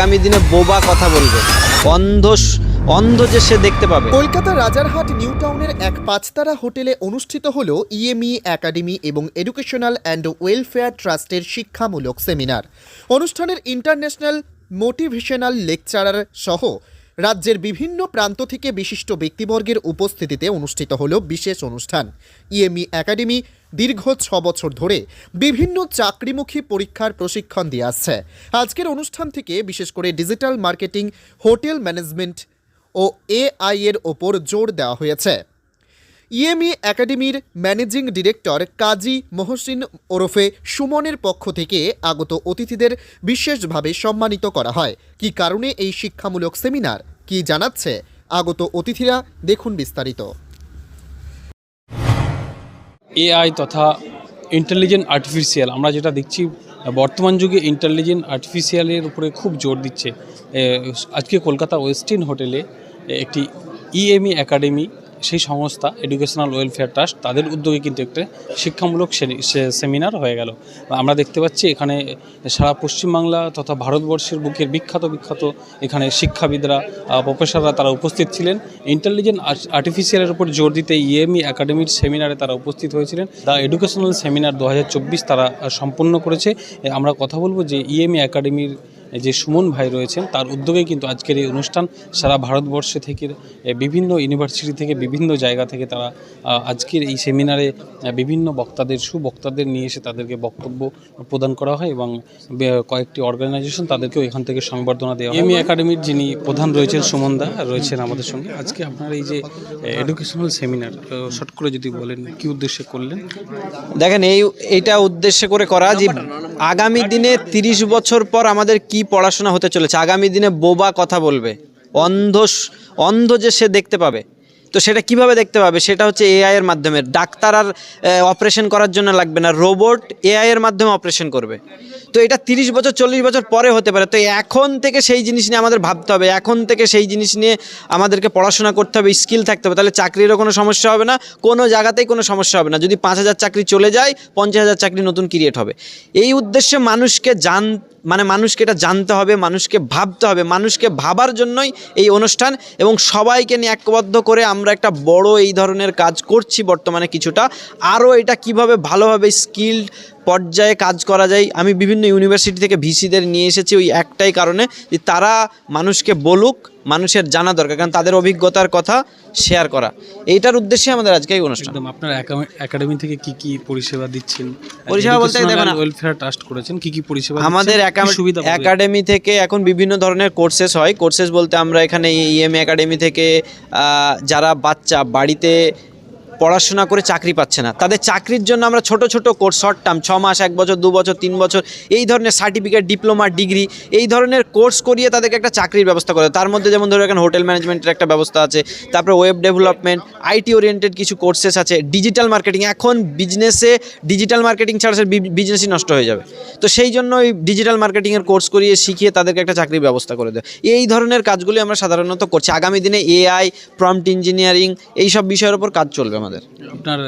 আগামী দিনে বোবা কথা বলবে। অন্ধ অন্ধ যে সে দেখতে পাবে। কলকাতা রাজারহাট, নিউ টাউনের এক পাঁচতারা হোটেলে অনুষ্ঠিত হল ইএমই একাডেমি এবং এডুকেশনাল অ্যান্ড ওয়েলফেয়ার ট্রাস্টের শিক্ষামূলক সেমিনার। অনুষ্ঠানের ইন্টারন্যাশনাল মোটিভেশনাল লেকচারার সহ রাজ্যের বিভিন্ন প্রান্ত থেকে বিশিষ্ট ব্যক্তিবর্গের উপস্থিতিতে অনুষ্ঠিত হল বিশেষ অনুষ্ঠান। ইএমই একাডেমি দীর্ঘ ছ বছর ধরে বিভিন্ন চাকরিমুখী পরীক্ষার প্রশিক্ষণ দিয়ে আসছে। আজকের অনুষ্ঠান থেকে বিশেষ করে ডিজিটাল মার্কেটিং, হোটেল ম্যানেজমেন্ট ও এআই এর ওপর জোর দেওয়া হয়েছে। ইএমই একাডেমির ম্যানেজিং ডিরেক্টর কাজী মহসিন ওরফে সুমনের পক্ষ থেকে আগত অতিথিদের বিশেষভাবে সম্মানিত করা হয়। কী কারণে এই শিক্ষামূলক সেমিনার? কি জানাচ্ছে? আগত অতিথিরা দেখুন বিস্তারিত। এআই তথা ইন্টেলিজেন্ট আর্টিফিশিয়াল আমরা যেটা দেখছি, বর্তমান যুগে ইন্টেলিজেন্ট আর্টিফিশিয়ালের উপরে খুব জোর দিচ্ছে। আজকে কলকাতা ওয়েস্টিন হোটেলে একটি ইএমই একাডেমি সেই সংস্থা এডুকেশনাল ওয়েলফেয়ার ট্রাস্ট তাদের উদ্যোগে কিন্তু একটা শিক্ষামূলক সেমিনার হয়ে গেল। আমরা দেখতে পাচ্ছি এখানে সারা পশ্চিমবাংলা তথা ভারতবর্ষের বুকের বিখ্যাত বিখ্যাত এখানে শিক্ষাবিদরা প্রফেসররা তারা উপস্থিত ছিলেন। ইন্টেলিজেন্ট আর্টিফিশিয়ালের উপর জোর দিতে ইএমই একাডেমির সেমিনারে তারা উপস্থিত হয়েছিলেন। দ্য এডুকেশনাল সেমিনার দু হাজার চব্বিশ তারা সম্পন্ন করেছে। আমরা কথা বলব যে ইএমই একাডেমির যে সুমন ভাই রয়েছেন তার উদ্যোগে কিন্তু আজকের এই অনুষ্ঠান সারা ভারতবর্ষ থেকে বিভিন্ন ইউনিভার্সিটি থেকে বিভিন্ন জায়গা থেকে তারা আজকের এই সেমিনারে বিভিন্ন বক্তাদের সুবক্তাদের নিয়ে এসে তাদেরকে বক্তব্য প্রদান করা হয় এবং কয়েকটি অর্গানাইজেশন তাদেরকেও এখান থেকে সংবর্ধনা দেওয়া হয়। এমই একাডেমির যিনি প্রধান রয়েছেন সুমন দা রয়েছেন আমাদের সঙ্গে। আজকে আপনার এই যে এডুকেশনাল সেমিনার শর্ট করে যদি বলেন কি উদ্দেশ্যে করলেন? দেখেন এই এইটা উদ্দেশ্য করে করা যে আগামী দিনে তিরিশ বছর পর আমাদের কি পড়াশোনা হতে চলেছে। আগামী দিনে বোবা কথা বলবে। অন্ধ অন্ধ যে সে দেখতে পাবে। তো সেটা কীভাবে দেখতে পাবে? সেটা হচ্ছে এআই এর মাধ্যমে। ডাক্তার আর অপারেশন করার জন্য লাগবে না। রোবট এআই এর মাধ্যমে অপারেশন করবে। তো এটা তিরিশ বছর, চল্লিশ বছর পরে হতে পারে। তো এখন থেকে সেই জিনিস নিয়ে আমাদের ভাবতে হবে। এখন থেকে সেই জিনিস নিয়ে আমাদেরকে পড়াশোনা করতে হবে স্কিল থাকতে হবে। তাহলে চাকরিরও কোনো সমস্যা হবে না। কোনো জায়গাতেই কোনো সমস্যা হবে না। যদি পাঁচ হাজার চাকরি চলে যায়, পঞ্চাশ হাজার চাকরি নতুন ক্রিয়েট হবে। এই উদ্দেশ্যে মানুষকে জান মানে মানুষকে এটা জানতে হবে, মানুষকে ভাবতে হবে, মানুষকে ভাবার জন্যই এই অনুষ্ঠান এবং সবাইকে নিয়ে ঐক্যবদ্ধ করে আমরা একটা বড় এই ধরনের কাজ করছি বর্তমানে কিছুটা। আরও এটা কীভাবে ভালোভাবে স্কিল্ড পর্যায়ে কাজ করা যায়। আমি বিভিন্ন ইউনিভার্সিটি থেকে ভিসিদের নিয়ে এসেছি ওই একটাই কারণে যে তারা মানুষকে বলুক মানুষের জানা দরকার কারণ তাদের অভিজ্ঞতার কথা শেয়ার করা। এইটার উদ্দেশ্যে আমাদের আজকে এই অনুষ্ঠান। একদম আপনার একাডেমি থেকে কি কি পরিষেবা দিচ্ছেন? পরিষেবা বলতে দেখুন, ওয়েলফেয়ার ট্রাস্ট করেছেন কি কি পরিষেবা আমাদের? একাডেমি থেকে এখন বিভিন্ন ধরনের কোর্সেস হয়। কোর্সেস বলতে আমরা এখানে ইএম একাডেমি থেকে যারা বাচ্চা বাড়িতে পড়াশোনা করে চাকরি পাচ্ছে না। তাদের চাকরির জন্য আমরা ছোট ছোট কোর্স শর্ট টার্ম ছ মাস, এক বছর, দু বছর, তিন বছর, এই ধরনের সার্টিফিকেট ডিপ্লোমা ডিগ্রি এই ধরনের কোর্স করিয়ে তাদেরকে একটা চাকরির ব্যবস্থা করে। তার মধ্যে যেমন ধরো এখানে হোটেল ম্যানেজমেন্টের একটা ব্যবস্থা আছে, তারপরে ওয়েব ডেভেলপমেন্ট আইটি ওরিয়েন্টেড কিছু কোর্সেস আছে ডিজিটাল মার্কেটিং এখন বিজনেসে ডিজিটাল মার্কেটিং ছাড়া সে বিজনেসই নষ্ট হয়ে যাবে। তো সেই জন্য ওই ডিজিটাল মার্কেটিংয়ের কোর্স করিয়ে শিখিয়ে তাদেরকে একটা চাকরির ব্যবস্থা করে দেয়। এই ধরনের কাজগুলি আমরা সাধারণত করছি। আগামী দিনে এআই প্রম্পট ইঞ্জিনিয়ারিং এই সব বিষয়ের উপর কাজ চলবে আমাদের। আপনার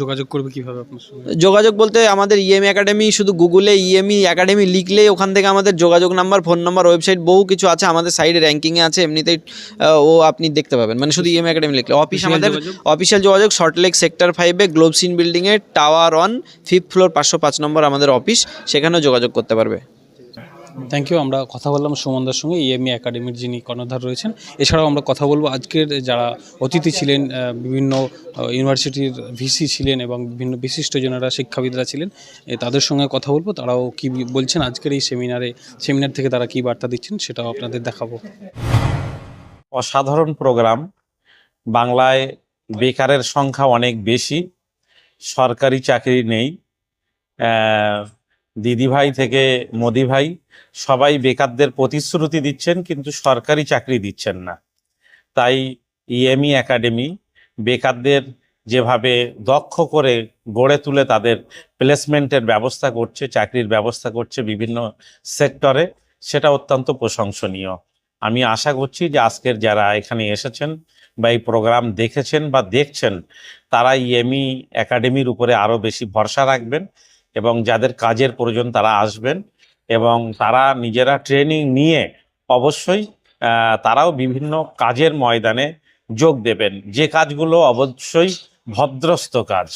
যোগাযোগ করবে কীভাবে আপনার সঙ্গে? যোগাযোগ বলতে আমাদের ইএমই একাডেমি শুধু গুগলে ইএমই একাডেমি লিখলেই ওখান থেকে আমাদের যোগাযোগ নাম্বার ফোন নাম্বার ওয়েবসাইট বহু কিছু আছে আমাদের সাইডে র্যাঙ্কিংয়ে আছে এমনিতেই ও আপনি দেখতে পাবেন। মানে শুধু ইএমই একাডেমি লিখলে। অফিস আমাদের? অফিসিয়াল যোগাযোগ সল্টলেক সেক্টর ফাইভে গ্লোবসিন বিল্ডিংয়ে টাওয়ার অন ফিফথ ফ্লোর পাঁচশো পাঁচ নম্বর আমাদের অফিস সেখানেও যোগাযোগ করতে পারবে। থ্যাংক ইউ আমরা কথা বললাম সুমনদার সঙ্গে ইএমই একাডেমির যিনি কর্ণধার রয়েছেন। এছাড়াও আমরা কথা বলব আজকের যারা অতিথি ছিলেন বিভিন্ন ইউনিভার্সিটির ভিসি ছিলেন এবং বিভিন্ন বিশিষ্টজনেরা শিক্ষাবিদরা ছিলেন তাদের সঙ্গে কথা বলব। তারাও কি বলছেন আজকের এই সেমিনারে, সেমিনার থেকে তারা কি বার্তা দিচ্ছেন সেটাও আপনাদের দেখাবো। অসাধারণ প্রোগ্রাম। বাংলায় বেকারের সংখ্যা অনেক বেশি, সরকারি চাকরি নেই দিদিভাই থেকে মোদি ভাই সবাই বেকারদের প্রতিশ্রুতি দিচ্ছেন, কিন্তু সরকারি চাকরি দিচ্ছেন না। তাই ইএমই একাডেমি বেকারদের যেভাবে দক্ষ করে গড়ে তুলে তাদের প্লেসমেন্টের ব্যবস্থা করছে, চাকরির ব্যবস্থা করছে বিভিন্ন সেক্টরে, সেটা অত্যন্ত প্রশংসনীয়। আমি আশা করছি যে আজকের যারা এখানে এসেছেন বা এই প্রোগ্রাম দেখেছেন বা দেখছেন, তারা ইএমই একাডেমির উপরে আরও বেশি ভরসা রাখবেন। এবং যাদের কাজের প্রয়োজন তারা আসবেন এবং তারা নিজেরা ট্রেনিং নিয়ে অবশ্যই তারাও বিভিন্ন কাজের ময়দানে যোগ দেবেন। যে কাজগুলো অবশ্যই ভদ্রস্থ কাজ।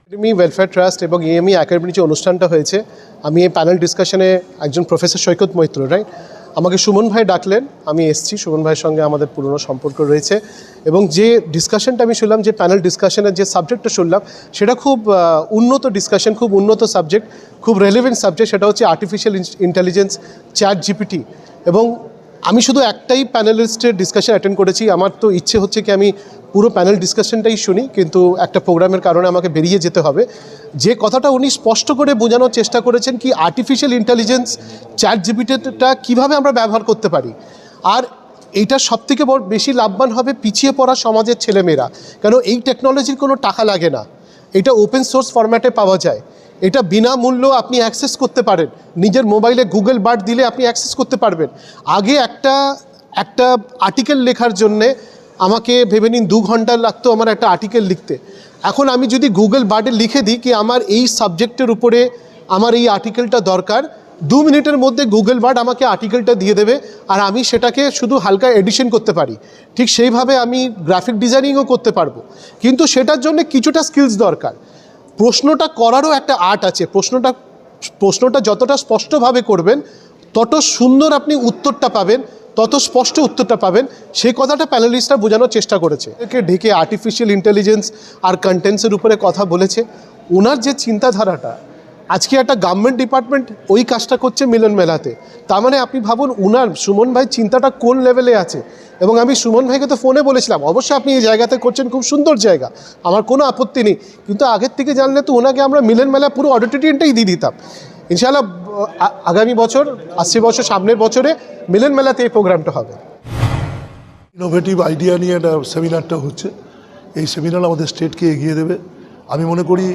একাডেমি ওয়েলফেয়ার ট্রাস্ট এবং ইএমই একাডেমির যে অনুষ্ঠানটা হয়েছে, আমি এই প্যানেল ডিসকাশনে একজন প্রফেসর সৈকত মৈত্র রাইট আমাকে সুমন ভাই ডাকলেন, আমি এসছি। সুমন ভাইয়ের সঙ্গে আমাদের পুরনো সম্পর্ক রয়েছে। এবং যে ডিসকাশনটা আমি শুনলাম, যে প্যানেল ডিসকাশনের যে সাবজেক্টটা শুনলাম, সেটা খুব উন্নত ডিসকাশন খুব উন্নত সাবজেক্ট খুব রেলিভেন্ট সাবজেক্ট সেটা হচ্ছে আর্টিফিশিয়াল ইন্টেলিজেন্স চ্যাট জিপিটি এবং আমি শুধু একটাই প্যানেলিস্টের ডিসকাশন অ্যাটেন্ড করেছি। আমার তো ইচ্ছে হচ্ছে কি আমি পুরো প্যানেল ডিসকাশনটাই শুনি, কিন্তু একটা প্রোগ্রামের কারণে আমাকে বেরিয়ে যেতে হবে। যে কথাটা উনি স্পষ্ট করে বোঝানোর চেষ্টা করেছেন কি আর্টিফিশিয়াল ইন্টেলিজেন্স চ্যাট জিপিটিটা কীভাবে আমরা ব্যবহার করতে পারি। আর এইটা সব থেকে বড়, বেশি লাভবান হবে পিছিয়ে পড়া সমাজের ছেলেমেয়েরা। কেন এই টেকনোলজির কোনো টাকা লাগে না। এটা ওপেন সোর্স ফরম্যাটে পাওয়া যায়। এটা বিনামূল্য আপনি অ্যাক্সেস করতে পারেন। নিজের মোবাইলে গুগল বার্ড দিলে আপনি অ্যাক্সেস করতে পারবেন। আগে একটা একটা আর্টিকেল লেখার জন্যে আমাকে ভেবে নিন দু ঘণ্টা লাগতো আমার একটা আর্টিকেল লিখতে। এখন আমি যদি গুগল বার্ডে লিখে দিই কি আমার এই সাবজেক্টের উপরে আমার এই আর্টিকেলটা দরকার, দু মিনিটের মধ্যে গুগল বার্ড আমাকে আর্টিকেলটা দিয়ে দেবে আর আমি সেটাকে শুধু হালকা এডিশন করতে পারি। ঠিক সেইভাবে আমি গ্রাফিক ডিজাইনিংও করতে পারব। কিন্তু সেটার জন্য কিছুটা স্কিলস দরকার। প্রশ্নটা করারও একটা আর্ট আছে। প্রশ্নটা প্রশ্নটা যতটা স্পষ্টভাবে করবেন, তত সুন্দর আপনি উত্তরটা পাবেন। তত স্পষ্ট উত্তরটা পাবেন। সেই কথাটা প্যানেলিস্টরা বোঝানোর চেষ্টা করেছে। একে ঢেকে আর্টিফিশিয়াল ইন্টেলিজেন্স আর কন্টেন্টসের উপরে কথা বলেছে। ওনার যে চিন্তাধারাটা, আজকে একটা গভর্নমেন্ট ডিপার্টমেন্ট ওই কাজটা করছে মিলন মেলাতে। তার মানে আপনি ভাবুন, উনার, সুমন ভাই চিন্তাটা কোন লেভেলে আছে? এবং আমি সুমন ভাইকে তো ফোনে বলেছিলাম, অবশ্যই আপনি এই জায়গাতে করছেন খুব সুন্দর জায়গা, আমার কোনো আপত্তি নেই। কিন্তু আগের থেকে জানলে তো ওনাকে আমরা মিলন মেলা পুরো অডিটোরিয়ামটাই দিয়ে দিতাম। ইনশাআল্লাহ আগামী বছর আসছে বছর, সামনের বছরে মিলন মেলাতে এই প্রোগ্রামটা হবে। ইনোভেটিভ আইডিয়া নিয়ে একটা সেমিনারটা হচ্ছে। এই সেমিনার আমাদের স্টেটকে এগিয়ে দেবে। আমি মনে করি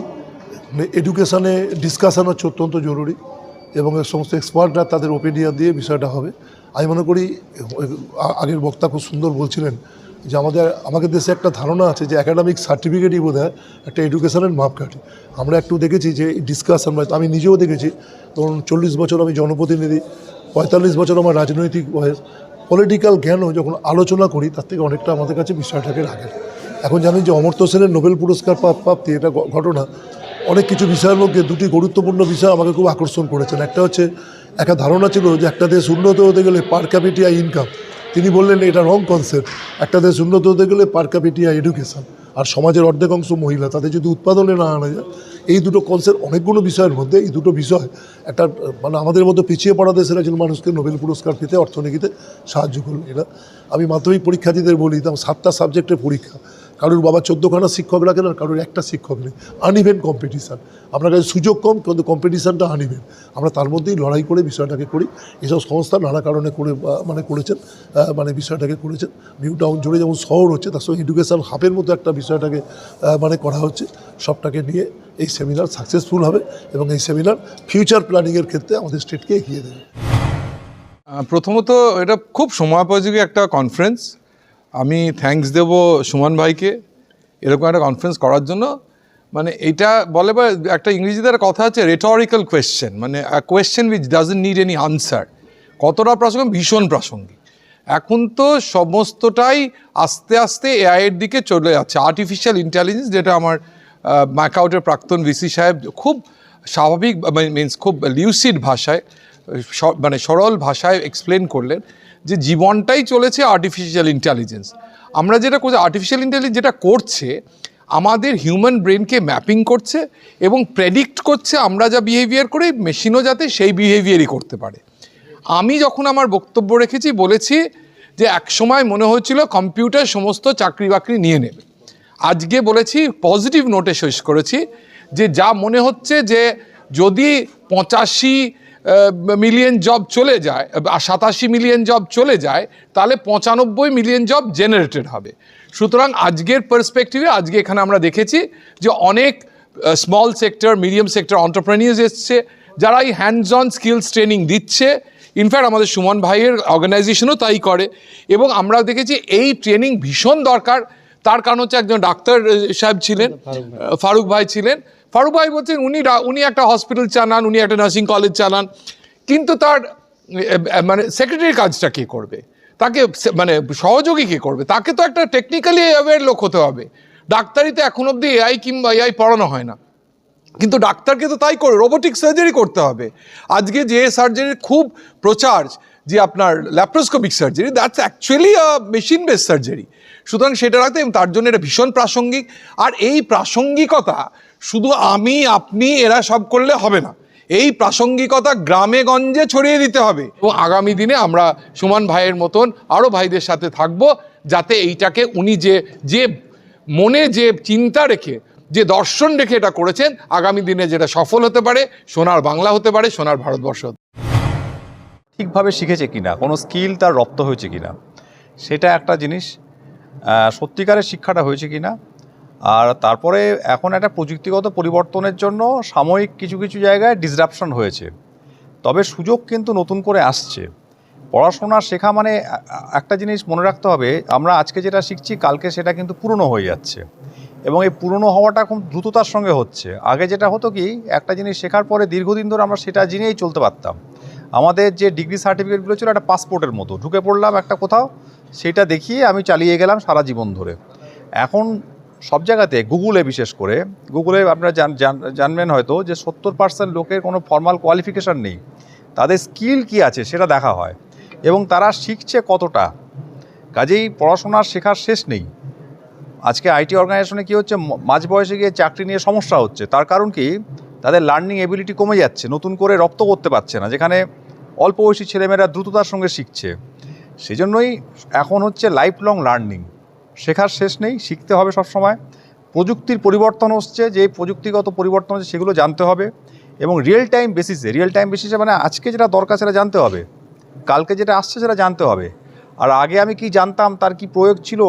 এডুকেশানে ডিসকাশন হচ্ছে অত্যন্ত জরুরি এবং সমস্ত এক্সপার্টরা তাদের ওপিনিয়ন দিয়ে বিষয়টা হবে। আমি মনে করি আগের বক্তা খুব সুন্দর বলছিলেন যে আমাদের আমাদের দেশে একটা ধারণা আছে যে একাডেমিক সার্টিফিকেটই বোধ হয় একটা এডুকেশনের মাপকাঠি। আমরা একটু দেখেছি যে ডিসকাশন আমি নিজেও দেখেছি, ধরুন চল্লিশ বছর আমি জনপ্রতিনিধি, পঁয়তাল্লিশ বছর আমার রাজনৈতিক বয়স পলিটিক্যাল জ্ঞানও যখন আলোচনা করি, তার থেকে অনেকটা আমাদের কাছে বিষয়টাকে রাখে। এখন জানি যে অমর্ত্য সেনের নোবেল পুরস্কার প্রাপ- প্রাপ্তি এটা ঘটনা, অনেক কিছু বিষয়ের মধ্যে দুটি গুরুত্বপূর্ণ বিষয় আমাকে খুব আকর্ষণ করেছেন। একটা হচ্ছে, একটা ধারণা ছিল যে একটা দেশ উন্নত হতে গেলে পার ক্যাপিটিয়া ইনকাম তিনি বললেন, এটা রং কনসেপ্ট একটা দেশ উন্নত হতে গেলে পার ক্যাপিটিয়া এডুকেশন আর সমাজের অর্ধেক অংশ মহিলা। তাদের যদি উৎপাদনে না আনা যায়, এই দুটো কনসেপ্ট অনেকগুলো বিষয়ের মধ্যে, এই দুটো বিষয় একটা মানে আমাদের মতো পিছিয়ে পড়া দেশের একজন মানুষকে নোবেল পুরস্কার পেতে অর্থনীতিতে সাহায্য করল এটা আমি মাধ্যমিক পরীক্ষার্থীদের বলি তাম সাতটা সাবজেক্টের পরীক্ষা। কারোর বাবা চোদ্দোখানা শিক্ষক রাখেন আর কারোর একটা শিক্ষক নেই। আনইভেন কম্পিটিশান আপনার কাছে সুযোগ কম, কিন্তু কম্পিটিশানটা আনইভেন আমরা তার মধ্যেই লড়াই করে বিষয়টাকে করি। এসব সংস্থা নানা কারণে করে মানে করেছেন মানে বিষয়টাকে করেছেন। নিউ টাউন জুড়ে যেমন শহর হচ্ছে, তার সঙ্গে এডুকেশন হাবের মতো একটা বিষয়টাকে মানে করা হচ্ছে। সবটাকে নিয়ে এই সেমিনার সাকসেসফুল হবে এবং এই সেমিনার ফিউচার প্ল্যানিংয়ের ক্ষেত্রে আমাদের স্টেটকে এগিয়ে দেবে। প্রথমত এটা খুব সময়োপযোগী একটা কনফারেন্স আমি থ্যাঙ্কস দেব সুমন ভাইকে এরকম একটা কনফারেন্স করার জন্য। মানে এটা বলে বা একটা ইংরেজিতে একটা কথা আছে রেটরিক্যাল কোয়েশ্চেন মানে question which doesn't need any answer কতটা প্রাসঙ্গিক? ভীষণ প্রাসঙ্গিক। এখন তো সমস্তটাই আস্তে আস্তে এআইয়ের দিকে চলে যাচ্ছে। আর্টিফিশিয়াল ইন্টেলিজেন্স যেটা আমার ম্যাকআউটের প্রাক্তন ভিসি সাহেব খুব স্বাভাবিক মিনস খুব লিউসিড ভাষায় মানে সরল ভাষায় এক্সপ্লেন করলেন। যে জীবনটাই চলেছে আর্টিফিশিয়াল ইন্টেলিজেন্স আমরা যেটা করছি আর্টিফিশিয়াল ইন্টেলিজেন্স যেটা করছে, আমাদের হিউম্যান ব্রেনকে ম্যাপিং করছে এবং প্রেডিক্ট করছে আমরা যা বিহেভিয়ার করি মেশিনও যাতে সেই বিহেভিয়ারই করতে পারে। আমি যখন আমার বক্তব্য রেখেছি, বলেছি যে একসময় মনে হচ্ছিল কম্পিউটার সমস্ত চাকরি বাকরি নিয়ে নেবে। আজকে বলেছি পজিটিভ নোটে শেষ করেছি যে যা মনে হচ্ছে যে যদি পঁচাশি মিলিয়ন জব চলে যায় সাতাশি মিলিয়ন জব চলে যায় তাহলে পঁচানব্বই মিলিয়ন জব জেনারেটেড হবে। সুতরাং আজকের পার্সপেক্টিভে আজকে এখানে আমরা দেখেছি যে অনেক small sector medium sector entrepreneurs এসছে যারা এই হ্যান্ডস অন স্কিলস ট্রেনিং দিচ্ছে ইনফ্যাক্ট আমাদের সুমন ভাইয়ের অর্গানাইজেশনও তাই করে। এবং আমরা দেখেছি এই ট্রেনিং ভীষণ দরকার। তার কারণ হচ্ছে একজন ডাক্তার সাহেব ছিলেন ফারুক ভাই ছিলেন। ফারুক ভাই বলছেন উনি উনি একটা হসপিটাল চালান, উনি একটা নার্সিং কলেজ চালান। কিন্তু তার মানে সেক্রেটারির কাজটা কে করবে? তাকে মানে সহযোগী কে করবে? তাকে তো একটা টেকনিক্যালি অ্যাওয়ার লোক হতে হবে। ডাক্তারিতে এখন অবধি এআই কিংবা এআই পড়ানো হয় না। কিন্তু ডাক্তারকে তো তাই করে রোবোটিক সার্জারি করতে হবে। আজকে যে সার্জারির খুব প্রচার, যে আপনার laparoscopic surgery that's actually machine base surgery সুতরাং সেটা রাখতে তার জন্য এটা ভীষণ প্রাসঙ্গিক। আর এই প্রাসঙ্গিকতা শুধু আমি, আপনি, এরা সব করলে হবে না। এই প্রাসঙ্গিকতা গ্রামে গঞ্জে ছড়িয়ে দিতে হবে। এবং আগামী দিনে আমরা সুমান ভাইয়ের মতন আরও ভাইদের সাথে থাকব, যাতে এইটাকে উনি যে যে মনে যে চিন্তা রেখে, যে দর্শন রেখে এটা করেছেন, আগামী দিনে যেটা সফল হতে পারে, সোনার বাংলা হতে পারে, সোনার ভারতবর্ষ ঠিকভাবে শিখেছে কিনা, কোনো স্কিল তার রপ্ত হয়েছে কিনা, সেটা একটা জিনিস সত্যিকারের শিক্ষাটা হয়েছে কিনা আর তারপরে এখন একটা প্রযুক্তিগত পরিবর্তনের জন্য সাময়িক কিছু কিছু জায়গায় ডিসরাপশন হয়েছে। তবে সুযোগ কিন্তু নতুন করে আসছে। পড়াশোনা শেখা মানে একটা জিনিস মনে রাখতে হবে, আমরা আজকে যেটা শিখছি, কালকে সেটা কিন্তু পুরনো হয়ে যাচ্ছে। এবং এই পুরনো হওয়াটা খুব দ্রুততার সঙ্গে হচ্ছে। আগে যেটা হতো কি, একটা জিনিস শেখার পরে দীর্ঘদিন ধরে আমরা সেটা জেনেই চলতে পারতাম। আমাদের যে ডিগ্রি সার্টিফিকেটগুলো ছিল একটা পাসপোর্টের মতো। ঢুকে পড়লাম একটা কোথাও, সেটা দেখিয়ে আমি চালিয়ে গেলাম সারা জীবন ধরে। এখন সব জায়গাতে গুগলে বিশেষ করে গুগলে আপনারা জান- জান- জানবেন হয়তো যে সত্তর পার্সেন্ট লোকের কোনো ফর্মাল কোয়ালিফিকেশান নেই। তাদের স্কিল কি আছে সেটা দেখা হয়। এবং তারা শিখছে কতটা। কাজেই পড়াশোনার শেখার শেষ নেই। আজকে আইটি অর্গানাইজেশনে কী হচ্ছে মাঝ বয়সে গিয়ে চাকরি নিয়ে সমস্যা হচ্ছে। তার কারণ কি? তাদের লার্নিং এবিলিটি কমে যাচ্ছে, নতুন করে রপ্ত করতে পারছে না। যেখানে অল্প বয়সী ছেলেমেয়েরা দ্রুততার সঙ্গে শিখছে। সেজন্যই এখন হচ্ছে লাইফ লং লার্নিং শেখার শেষ নেই, শিখতে হবে সবসময়। প্রযুক্তির পরিবর্তন হচ্ছে, যে প্রযুক্তিগত পরিবর্তন হচ্ছে সেগুলো জানতে হবে। এবং রিয়েল টাইম বেসিসে রিয়েল টাইম বেসিসে মানে আজকে যেটা দরকার সেটা জানতে হবে। কালকে যেটা আসছে সেটা জানতে হবে। আর আগে আমি কি জানতাম, তার কি প্রয়োগ ছিল,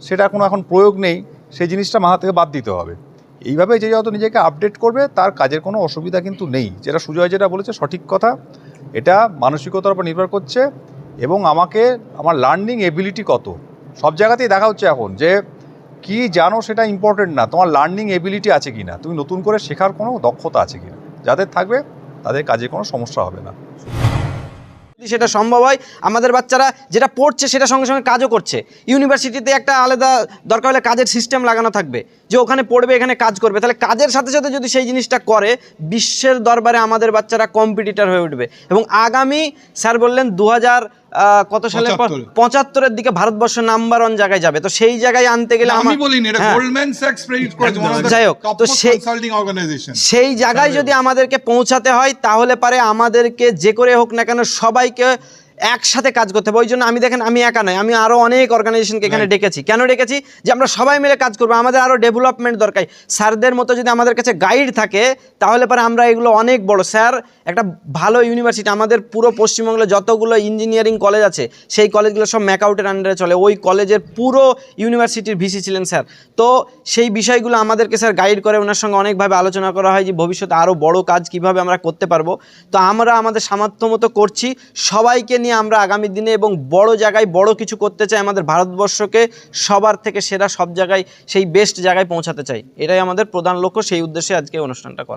সেটা কোনো এখন প্রয়োগ নেই, সেই জিনিসটা মাথা থেকে বাদ দিতে হবে। এইভাবে যে যত নিজেকে আপডেট করবে, তার কাজের কোনো অসুবিধা কিন্তু নেই। যেটা সুজয় যেটা বলেছে, সঠিক কথা। এটা মানসিকতার উপর নির্ভর করছে। এবং আমাকে, আমার লার্নিং এবিলিটি কত? সব জায়গাতেই দেখা হচ্ছে এখন যে কি জানো সেটা ইম্পর্টেন্ট না। তোমার লার্নিং এবিলিটি আছে কি না তুমি নতুন করে শেখার কোনো দক্ষতা আছে কি না যাদের থাকবে, তাদের কাজে কোনো সমস্যা হবে না। যদি সেটা সম্ভব হয়, আমাদের বাচ্চারা যেটা পড়ছে সেটা সঙ্গে সঙ্গে কাজও করছে। ইউনিভার্সিটিতে একটা আলাদা দরকার হলে কাজের সিস্টেম লাগানো থাকবে। যে ওখানে পড়বে, এখানে কাজ করবে। তাহলে কাজের সাথে সাথে যদি সেই জিনিসটা করে, বিশ্বের দরবারে আমাদের বাচ্চারা কম্পিটিটার হয়ে উঠবে। এবং আগামী, স্যার বললেন দু হাজার কত সালে পঁচাত্তরের দিকে ভারতবর্ষ নাম্বার ওয়ান জায়গায় যাবে। তো সেই জায়গায় আনতে গেলে আমি বলি বলিনি এটা। গোল্ডম্যান স্যাক্স করেছে যাই হোক, তো সেই- consulting সেই জায়গায় যদি আমাদেরকে পৌঁছাতে হয় তাহলে পারে আমাদেরকে যে করে হোক না কেন সবাইকে একসাথে কাজ করতে হবে। ওই জন্য আমি দেখেন আমি একা নয় আমি আরও অনেক অর্গানাইজেশনকে এখানে ডেকেছি। কেন ডেকেছি? যে আমরা সবাই মিলে কাজ করব আমাদের আরও ডেভেলপমেন্ট দরকার। স্যারদের মতো যদি আমাদের কাছে গাইড থাকে তাহলে পরে আমরা এগুলো অনেক বড়। স্যার একটা ভালো ইউনিভার্সিটি আমাদের পুরো পশ্চিমবঙ্গে যতগুলো ইঞ্জিনিয়ারিং কলেজ আছে সেই কলেজগুলো সব ম্যাকআউটের আন্ডারে চলে। ওই কলেজের পুরো ইউনিভার্সিটির ভিসি ছিলেন স্যার। তো সেই বিষয়গুলো আমাদেরকে স্যার গাইড করে ওনার সঙ্গে অনেকভাবে আলোচনা করা হয় যে ভবিষ্যতে আরও বড় কাজ কীভাবে আমরা করতে পারব। তো আমরা আমাদের সামর্থ্য মতো করছি। সবাইকে নিয়ে আমরা আগামী দিনে এবং বড় জায়গায় বড় কিছু করতে চাই, আমাদের ভারতবর্ষকে সবার থেকে সেরা সব জায়গায়, সেই বেস্ট জায়গায় পৌঁছাতে চাই। এটাই আমাদের প্রধান লক্ষ্য, সেই উদ্দেশ্যে আজকে অনুষ্ঠানটা করা।